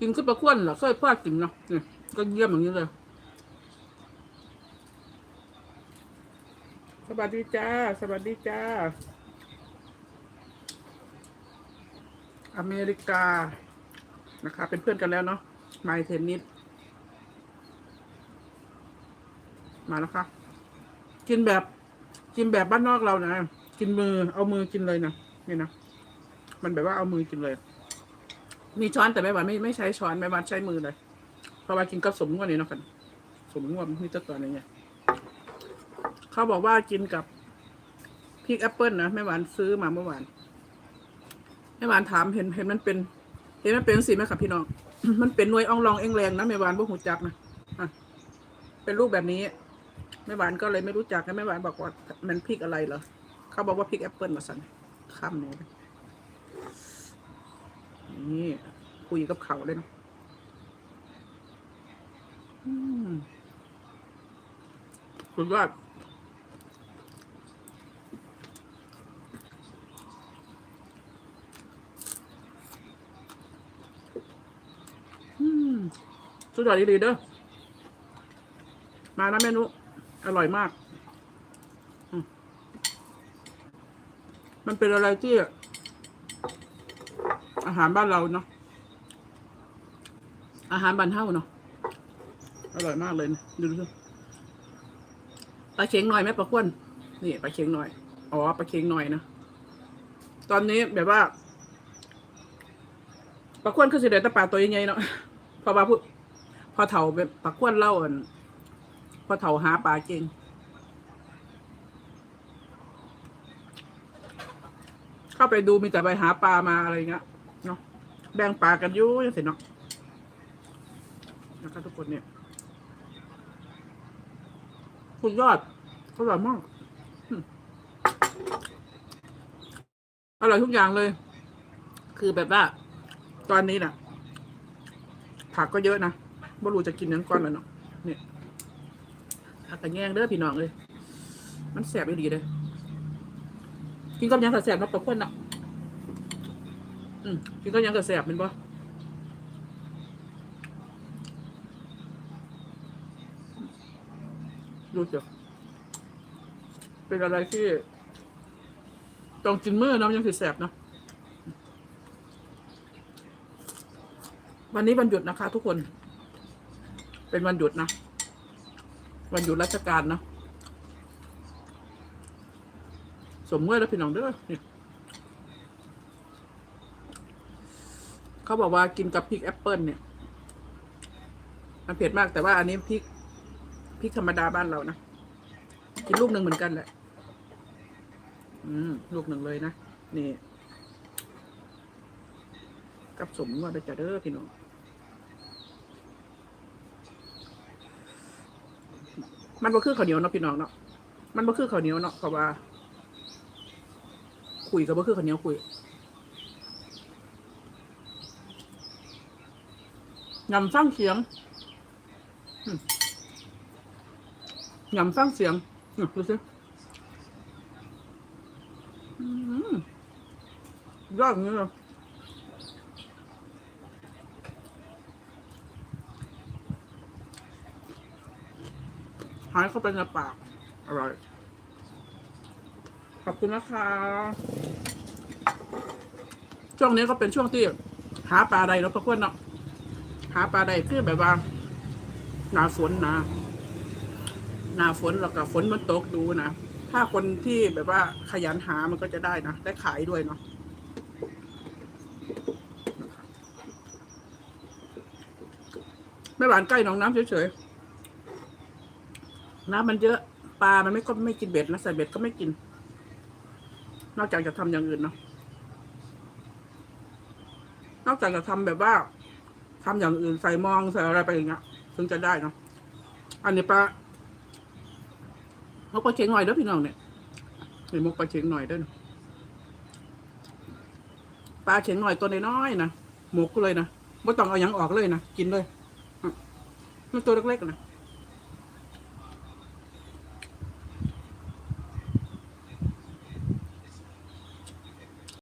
กินขึ้นประควนเหรอเคยพ่อกินเนาะนี่ก็เยี่ยมอย่างนี้เลยสวัสดีจ้า สวัสดีจ้า อเมริกา นะคะ เป็นเพื่อนกันแล้วเนาะไมเทนนิสมาแล้วค่ะกินแบบกินแบบบ้านนอกเรานะ กินมือเอามือกินเลยนะนี่นะ มันแบบว่าเอามือกินเลย มีช้อนแต่ไม่หวานไม่ไม่ใช้ช้อนไม่หวานใช้มือเลยเพราะว่ากินกับสมงวดนี่เนาะกันสมงวดนี่จะตัวอะไรเงี้ยเขาบอกว่ากินกับพริกแอปเปิลนะแม่หวานซื้อมาเมื่อวานแม่หวานถามเห็นเห็นมันเป็น เห็นมันเป็นสีไหมครับพี่น้อง มันเป็นหน่วยอ่องรองเองแรงนะแม่หวานพวกหูจักนะอะเป็นรูปแบบนี้แม่หวานก็เลยไม่รู้จักแม่หวานบอกว่ามันพริกอะไรเหรอเขาบอกว่าพริกแอปเปิลมาสั่นข้ามเนี่ย นี่คุยกับเขาเลยนะสุดยอดสุดยอดดีๆเด้อ มานะเมนู อร่อยมาก มันเป็นอะไรที่ อาหารบ้านเราเนาะอาหารบ้านเฮาเนาะอร่อยมากเลยนะดูดูปลาเค็งหน่อยไหมปลาควนนี่ปลาเค็งหน่อยอ๋อปลาเค็งหน่อยนะตอนนี้แบบว่าปลาควนคือสิเดแตะปลาตัวใหญ่ๆเนาะพราะว่าพูดพอเถาแบบปลาควนเล่าอันพอเถาหาปลาเก่งเข้าไปดูมีแต่ไปหาปลามาอะไรเงี้ย เนาะแบ่งปลากันอยู่ยังสิเนาะนะครับทุกคนเนี่ยสุดยอดอร่อยมากอืมอร่อยทุกอย่างเลย คือแบบว่า ตอนนี้น่ะ ผักก็เยอะนะบ่รู้จะกินยังก่อนแล้วเนาะเนี่ยผักกระแยงเด้อพี่น้องเลย มันแสบไม่ดีเลย กินกับหยังกระแสบเนาะปลาข้นอะ อืมกินกับหยังกระแสบเป็นปะดูเถอะเป็นอะไรที่ต้องกินมื้อนาะยังสิแสบนะวันนี้วันหยุดนะคะ ทุกคน เป็นวันหยุดนะ วันหยุดราชการนะ สมมติแล้วพี่น้องเด้อนี่ เขาบอกว่ากินกับพริกแอปเปิลเนี่ย มันเผ็ดมากแต่ว่าอันนี้พริกพริกธรรมดาบ้านเรานะกินลูกหนึ่งเหมือนกันแหละ อืมลูกหนึ่งเลยนะนี่ กับสมมติไปจะเด้อพี่น้องมันบ่คือข้าวเหนียวเนาะพี่น้องเนาะมันบ่คือข้าวเหนียวเนาะเพราะว่า คุยกับบ่คือคนเหนียวคุย ยำฟังเสียงอืมยำฟังเสียงดูสิอืมยอดอย่างนี้เลยหายเข้าไปในปาก อร่อย ขอบคุณนะคะ ช่วงนี้ก็เป็นช่วงที่หาปลาใดเนาะพะเพื่อนเนาะ หาปลาใดคือแบบว่าหนาฝนนะหนาฝนแล้วก็ฝนมันตกดูนะถ้าคนที่แบบว่าขยันหามันก็จะได้นะได้ขายด้วยเนาะไม่หวานใกล้หนองน้ำเฉยๆน้ำมันเยอะปลา มันไม่ก็ไม่กินเบ็ดนะใส่เบ็ดก็ไม่กิน นอกจากจะทำอย่างอื่นเนาะนอกจากจะทำแบบว่า ทำอย่างอื่นใส่มองใส่อะไรไปอย่างเงี้ยถึงจะได้เนาะอันนี้ปลาเขาปลาเชงหน่อยเด้อพี่น้องเนี่ยเห็นมกปลาเชงหน่อยเด้อปลาเชงหน่อยตัวน้อยๆนะหมกเลยนะไม่ต้องเอาอยังออกเลยนะกินเลยมมันตัวเล็กๆนะ